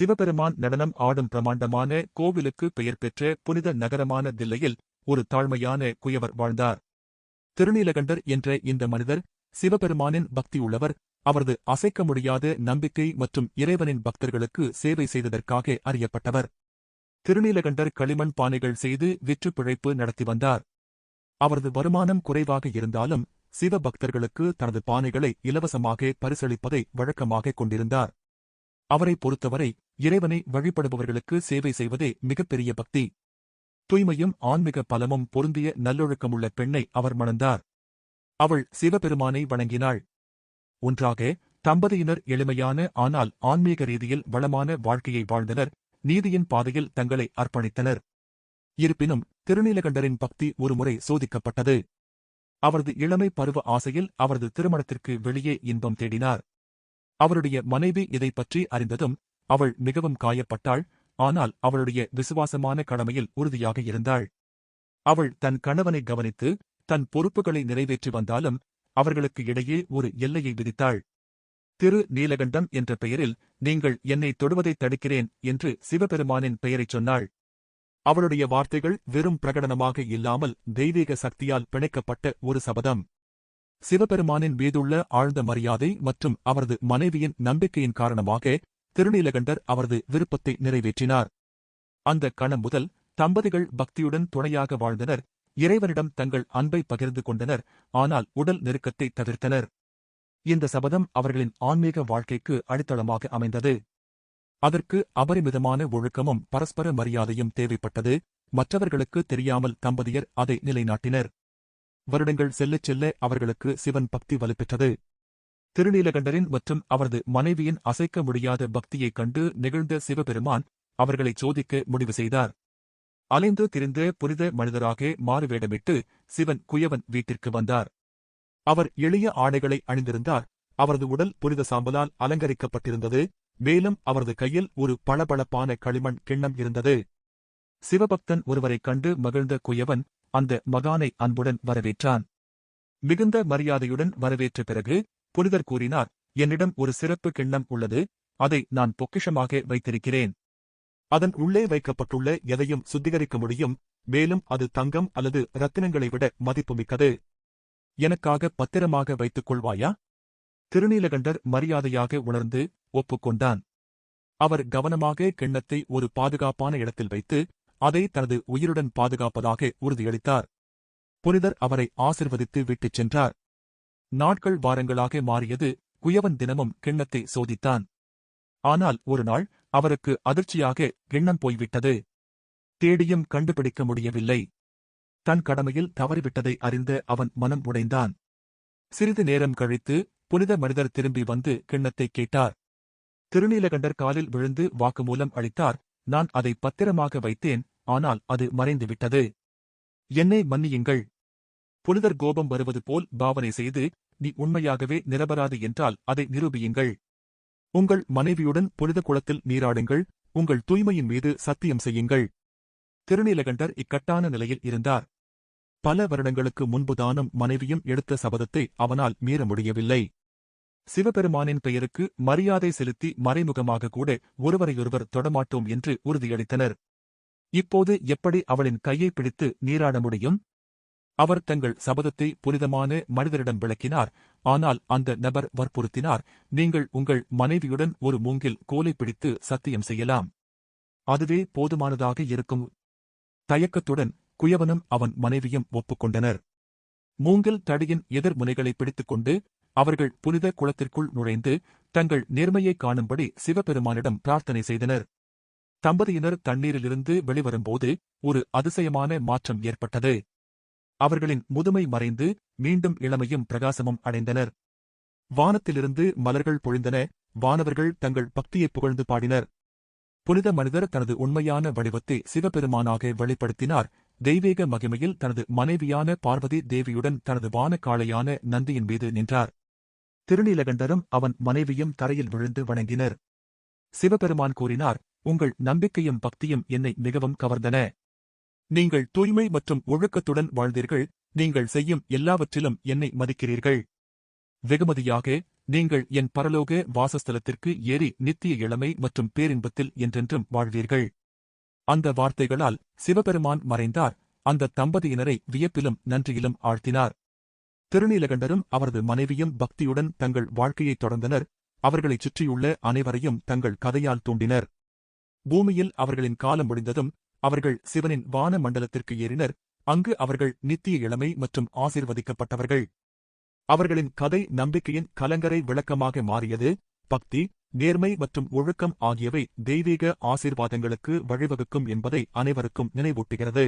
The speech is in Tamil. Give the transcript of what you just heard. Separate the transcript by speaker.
Speaker 1: சிவபெருமான் நடனம் ஆடும் பிரமாண்டமான கோவிலுக்கு பெயர் பெற்ற புனித நகரமான தில்லையில் ஒரு தாழ்மையான குயவர் வாழ்ந்தார். திருநீலகண்டர் என்ற இந்த மனிதர் சிவபெருமானின் பக்தியுள்ளவர் அவரது அசைக்க முடியாத நம்பிக்கை மற்றும் இறைவனின் பக்தர்களுக்கு சேவை செய்ததற்காக அறியப்பட்டவர். திருநீலகண்டர் களிமண் பானைகள் செய்து விற்று பிழைப்பு நடத்தி வந்தார். அவரது வருமானம் குறைவாக இருந்தாலும் சிவ பக்தர்களுக்கு தனது பானைகளை இலவசமாக பரிசளிப்பதை வழக்கமாக கொண்டிருந்தார். அவரை பொறுத்தவரை இறைவனை வழிபடுபவர்களுக்கு சேவை செய்வதே மிகப்பெரிய பக்தி. தூய்மையும் ஆன்மீக பலமும் பொருந்திய நல்லொழுக்கமுள்ள பெண்ணை அவர் மணந்தார். அவள் சிவபெருமானை வணங்கினாள். ஒன்றாக தம்பதியினர் எளிமையான ஆனால் ஆன்மீக ரீதியில் வளமான வாழ்க்கையை வாழ்ந்தனர். நீதியின் பாதையில் தங்களை அர்ப்பணித்தனர். இருப்பினும் திருநீலகண்டரின் பக்தி ஒருமுறை சோதிக்கப்பட்டது. அவரது இளமை பருவ ஆசையில் அவரது திருமணத்திற்கு வெளியே இன்பம் தேடினார். அவருடைய மனைவி இதைப் பற்றி அறிந்ததும் அவள் மிகவும் காயப்பட்டாள் ஆனால் அவளுடைய விசுவாசமான கடமையில் உறுதியாக இருந்தாள். அவள் தன் கணவனை கவனித்து தன் பொறுப்புகளை நிறைவேற்றி வந்தாலும் அவர்களுக்கு இடையே ஒரு எல்லையை விதித்தாள். திரு நீலகண்டம் என்ற பெயரில் நீங்கள் என்னை தொடுவதைத் தடுக்கிறேன் என்று சிவபெருமானின் பெயரைச் சொன்னாள். அவளுடைய வார்த்தைகள் வெறும் பிரகடனமாக இல்லாமல் தெய்வீக சக்தியால் பிணைக்கப்பட்ட ஒரு சபதம். சிவபெருமானின் மீதுள்ள ஆழ்ந்த மரியாதை மற்றும் அவரது மனைவியின் நம்பிக்கையின் காரணமாக திருநீலகண்டர் அவரது விருப்பத்தை நிறைவேற்றினார். அந்த கணம் முதல் தம்பதிகள் பக்தியுடன் துணையாக வாழ்ந்தனர். இறைவனிடம் தங்கள் அன்பை பகிர்ந்து கொண்டனர். ஆனால் உடல் நெருக்கத்தை தவிர்த்தனர். இந்த சபதம் அவர்களின் ஆன்மீக வாழ்க்கைக்கு அடித்தளமாக அமைந்தது. அதற்கு அபரிமிதமான ஒழுக்கமும் பரஸ்பர மரியாதையும் தேவைப்பட்டது. மற்றவர்களுக்கு தெரியாமல் தம்பதியர் அதை நிலைநாட்டினர். வருடங்கள் செல்லச் செல்ல அவர்களுக்கு சிவன் பக்தி வலுப்பெற்றது. திருநீலகண்டரின் மற்றும் அவரது மனைவியின் அசைக்க முடியாத பக்தியைக் கண்டு நெகிழ்ந்த சிவபெருமான் அவர்களைச் சோதிக்க முடிவு செய்தார். அலைந்து திரிந்த புனித மனிதராக மாறுவேடமிட்டு சிவன் குயவன் வீட்டிற்கு வந்தார். அவர் எளிய ஆடைகளை அணிந்திருந்தார். அவரது உடல் புனித சாம்பலால் அலங்கரிக்கப்பட்டிருந்தது. மேலும் அவரது கையில் ஒரு பளபளப்பான களிமண் கிண்ணம் இருந்தது. சிவபக்தன் ஒருவரைக் கண்டு மகிழ்ந்த குயவன் அந்த மகானை அன்புடன் வரவேற்றான். மிகுந்த மரியாதையுடன் வரவேற்ற பிறகு புனிதர் கூறினார் என்னிடம் ஒரு சிறப்பு கிண்ணம் உள்ளது அதை நான் பொக்கிஷமாக வைத்திருக்கிறேன். அதன் உள்ளே வைக்கப்பட்டுள்ள எதையும் சுத்திகரிக்க முடியும் மேலும் அது தங்கம் அல்லது ரத்தினங்களை விட மதிப்புமிக்கது எனக்காக பத்திரமாக வைத்துக் கொள்வாயா? திருநீலகண்டர் மரியாதையாக உணர்ந்து ஒப்புக்கொண்டான். அவர் கவனமாக கிண்ணத்தை ஒரு பாதுகாப்பான இடத்தில் வைத்து அதை தனது உயிருடன் பாதுகாப்பதாக உறுதியளித்தார். புனிதர் அவரை ஆசிர்வதித்து விட்டுச் சென்றார். நாட்கள் வாரங்களாக மாறியது குயவன் தினமும் கிண்ணத்தை சோதித்தான். ஆனால் ஒரு நாள் அவருக்கு அதிர்ச்சியாக கிண்ணம் போய்விட்டது. தேடியும் கண்டுபிடிக்க முடியவில்லை. தன் கடமையில் தவறிவிட்டதை அறிந்த அவன் மனம் உடைந்தான். சிறிது நேரம் கழித்து புனித மனிதர் திரும்பி வந்து கிண்ணத்தை கேட்டார். திருநீலகண்டர் காலில் விழுந்து வாக்குமூலம் அளித்தார். நான் அதை பத்திரமாக வைத்தேன். ஆனால் அது மறைந்துவிட்டது. என்னை மன்னியுங்கள். புனிதர் கோபம் வருவது போல் பாவனை செய்து நீ உண்மையாகவே நிரபராது என்றால் அதை நிரூபியுங்கள். உங்கள் மனைவியுடன் புனித குளத்தில் நீராடுங்கள். உங்கள் தூய்மையின் மீது சத்தியம் செய்யுங்கள். திருநீலகண்டர் இக்கட்டான நிலையில் இருந்தார். பல வருடங்களுக்கு முன்புதானும் மனைவியும் எடுத்த சபதத்தை அவனால் மீற முடியவில்லை. சிவபெருமானின் பெயருக்கு மரியாதை செலுத்தி மறைமுகமாக கூட ஒருவரையொருவர் தொடமாட்டோம் என்று உறுதியளித்தனர். இப்போது எப்படி அவளின் கையை பிடித்து நீராட முடியும்? அவர் தங்கள் சபதத்தை புனிதமான மனிதரிடம் விளக்கினார். ஆனால் அந்த நபர் வற்புறுத்தினார். நீங்கள் உங்கள் மனைவியுடன் ஒரு மூங்கில் கோலை பிடித்து சத்தியம் செய்யலாம். அதுவே போதுமானதாக இருக்கும். தயக்கத்துடன் குயவனும் அவன் மனைவியும் ஒப்புக்கொண்டனர். மூங்கில் தடியின் எதிர்முனைகளை பிடித்துக்கொண்டு அவர்கள் புனித குளத்திற்குள் நுழைந்து தங்கள் நேர்மையை காணும்படி சிவபெருமானிடம் பிரார்த்தனை செய்தனர். தம்பதியினர் தண்ணீரிலிருந்து வெளிவரும்போது ஒரு அதிசயமான மாற்றம் ஏற்பட்டது. அவர்களின் முதுமை மறைந்து மீண்டும் இளமையும் பிரகாசமும் அடைந்தனர். வானத்திலிருந்து மலர்கள் பொழிந்தன. வானவர்கள் தங்கள் பக்தியைப் புகழ்ந்து பாடினர். புனித மனிதர் தனது உண்மையான வடிவத்தை சிவபெருமானாக வெளிப்படுத்தினார். தெய்வீக மகிமையில் தனது மனைவியான பார்வதி தேவியுடன் தனது வானக்காளையான நந்தியின் மீது நின்றார். திருநீலகண்டரும் அவன் மனைவியும் தரையில் விழுந்து வணங்கினர். சிவபெருமான் கூறினார் உங்கள் நம்பிக்கையும் பக்தியும் என்னை மிகவும் கவர்ந்தன. நீங்கள் தூய்மை மற்றும் ஒழுக்கத்துடன் வாழ்ந்தீர்கள். நீங்கள் செய்யும் எல்லாவற்றிலும் என்னை மதிக்கிறீர்கள். வெகுமதியாக நீங்கள் என் பரலோக வாசஸ்தலத்திற்கு ஏறி நித்திய இளமை மற்றும் பேரின்பத்தில் என்றென்றும் வாழ்வீர்கள். அந்த வார்த்தைகளால் சிவபெருமான் மறைந்தார். அந்த தம்பதியினரை வியப்பிலும் நன்றியிலும் ஆழ்த்தினார். திருநீலகண்டரும் அவரது மனைவியும் பக்தியுடன் தங்கள் வாழ்க்கையைத் தொடர்ந்தனர். அவர்களைச் சுற்றியுள்ள அனைவரையும் தங்கள் கதையால் தூண்டினர். பூமியில் அவர்களின் காலம் முடிந்ததும் அவர்கள் சிவனின் வான மண்டலத்திற்கு ஏறினர். அங்கு அவர்கள் நித்திய இளமை மற்றும் ஆசீர்வதிக்கப்பட்டவர்கள். அவர்களின் கதை நம்பிக்கையின் கலங்கரை விளக்கமாக மாறியது. பக்தி நேர்மை மற்றும் ஒழுக்கம் ஆகியவை தெய்வீக ஆசீர்வாதங்களுக்கு வழிவகுக்கும் என்பதை அனைவருக்கும் நினைவூட்டுகிறது.